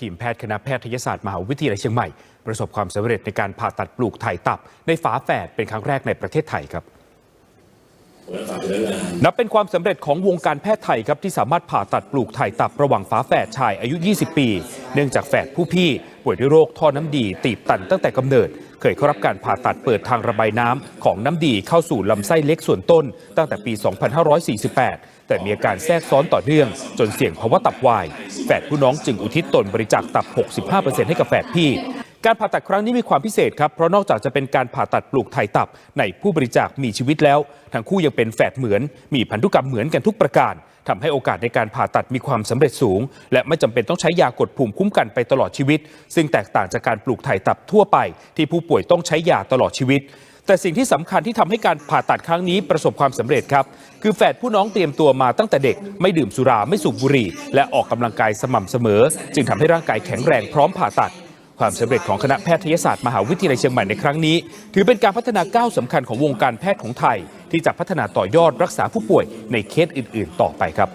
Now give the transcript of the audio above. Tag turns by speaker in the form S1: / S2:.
S1: ทีมแพทย์คณะแพทยศาสตร์มหาวิทยาลัยเชียงใหม่ ประสบความสำเร็จในการผ่าตัดปลูกถ่ายตับ ในฝาแฝดเป็นครั้งแรกในประเทศไทยครับ นับเป็นความสำเร็จของวงการแพทย์ไทยครับที่สามารถผ่าตัดปลูกถ่ายตับระหว่างฝาแฝดชายอายุ 20 ปี เนื่องจากแฝดผู้พี่ ป่วยด้วยโรคท่อน้ำดี ตีบตันตั้งแต่กำเนิด เคยเข้ารับการผ่าตัดเปิดทางระบายน้ำของน้ำดีเข้าสู่ลำไส้เล็กส่วนต้น ตั้งแต่ปี 2548 แต่มีอาการแทรกซ้อนต่อเนื่อง จนเสี่ยงภาวะตับวาย แฝดผู้น้องจึงอุทิศตนบริจาคตับ 65%ให้กับแฝดพี่ การผ่าตัดครั้งนี้มีความพิเศษครับ เพราะนอกจากจะเป็นการผ่าตัดปลูกถ่ายตับ ในผู้บริจาคมีชีวิตแล้ว ทั้งคู่ยังเป็นแฝดเหมือน มีพันธุกรรมเหมือนกันทุกประการทำให้โอกาสในการผ่าตัดมีความสำเร็จสูง และไม่จำเป็นต้องใช้ยากดภูมิคุ้มกันไปตลอดชีวิต ซึ่งแตกต่างจากการปลูกถ่ายตับทั่วไป ที่ผู้ป่วยต้องใช้ยาตลอดชีวิตแต่สิ่งที่สำคัญที่ทำให้การผ่าตัดครั้งนี้ประสบความสำเร็จครับ คือแฝดผู้น้องเตรียมตัวมาตั้งแต่เด็ก ไม่ดื่มสุราไม่สูบบุหรี่ และออกกำลังกายสม่ำเสมอ จึงทำให้ร่างกายแข็งแรงพร้อมผ่าตัด ความสำเร็จของคณะแพทยศาสตร์มหาวิทยาลัยเชียงใหม่ในครั้งนี้ ถือเป็นการพัฒนาก้าวสำคัญของวงการแพทย์ของไทย ที่จะพัฒนาต่อยอดรักษาผู้ป่วยในเคสอื่น ๆ ต่อไปครับ